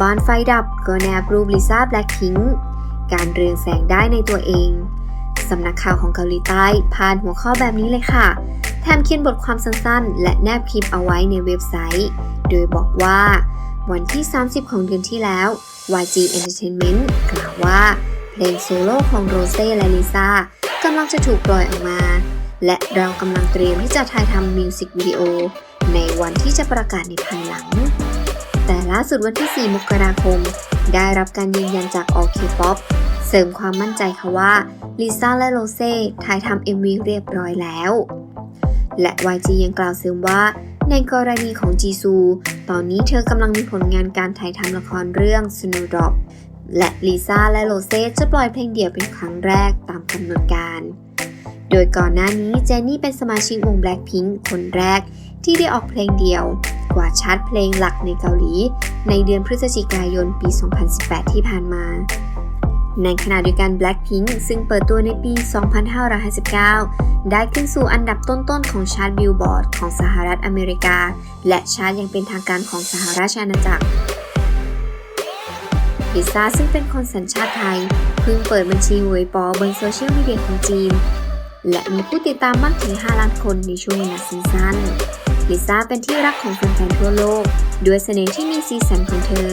บ้านไฟดับก็แนบรูปลิซ่าแบล็คพิงค์การเรืองแสงได้ในตัวเองสำนักข่าวของเกาหลีใต้พานหัวข้อแบบนี้เลยค่ะ แถมเขียนบทความสั้นๆ และแนบคลิปเอาไว้ในเว็บไซต์ โดยบอกว่า วันที่ 30 ของเดือนที่แล้ว YG Entertainment กล่าวว่า เพลงโซโล่ของโรเซ่และลิซ่ากำลังจะถูกปล่อยออกมา และเรากำลังเตรียมที่จะถ่ายทำมิวสิกวิดีโอในวันที่จะประกาศในภายหลัง แต่ล่าสุดวันที่ 4 มกราคม ได้รับการยืนยันจาก All K-pop เสริมความมั่นใจค่ะว่าลิซ่าและโรเซ่ถ่ายทำ MV เรียบร้อยแล้ว และ YG ยังกล่าวเสริมว่าในกรณีของจีซู ตอนนี้เธอกำลังมีผลงานการถ่ายทำละครเรื่อง Snowdrop และลิซ่าและโรเซ่จะปล่อยเพลงเดี่ยวเป็นครั้งแรกตามกำหนดการ โดยก่อนหน้านี้เจนนี่เป็นสมาชิกวง Blackpink คนแรกที่ได้ออกเพลงเดี่ยว กว่าชาร์ตเพลงหลักในเกาหลี ในเดือนพฤศจิกายนปี 2018 ที่ผ่านมา ในขณะเดียวกัน Blackpink ซึ่งเปิดตัวในปี 2559 ได้ขึ้นสู่อันดับต้นๆ ของชาร์ตบิลบอร์ดของสหรัฐอเมริกา และชาร์ตยังเป็นทางการของสหราชอาณาจักรลิซ่าซึ่งเป็นคนสัญชาติไทย เพิ่งเปิดบัญชีหวยปอบนโซเชียลมีเดียของจีน และมีผู้ติดตามมากถึง 5 ล้านคนในช่วงเวลาสั้นๆ ลิซ่าเป็นที่รักของแฟนๆทั่วโลก ด้วยเสน่ห์ที่มีสีสันของเธอ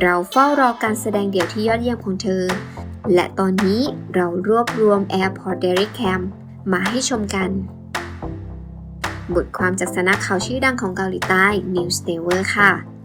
เราเฝ้ารอการแสดงเดี่ยวที่ยอดเยี่ยมของเธอ และตอนนี้เรารวบรวม Airport Derek Cam มาให้ชมกัน บทความจากสำนักข่าวชื่อดังของเกาหลีใต้ News d a v e r ค่ะ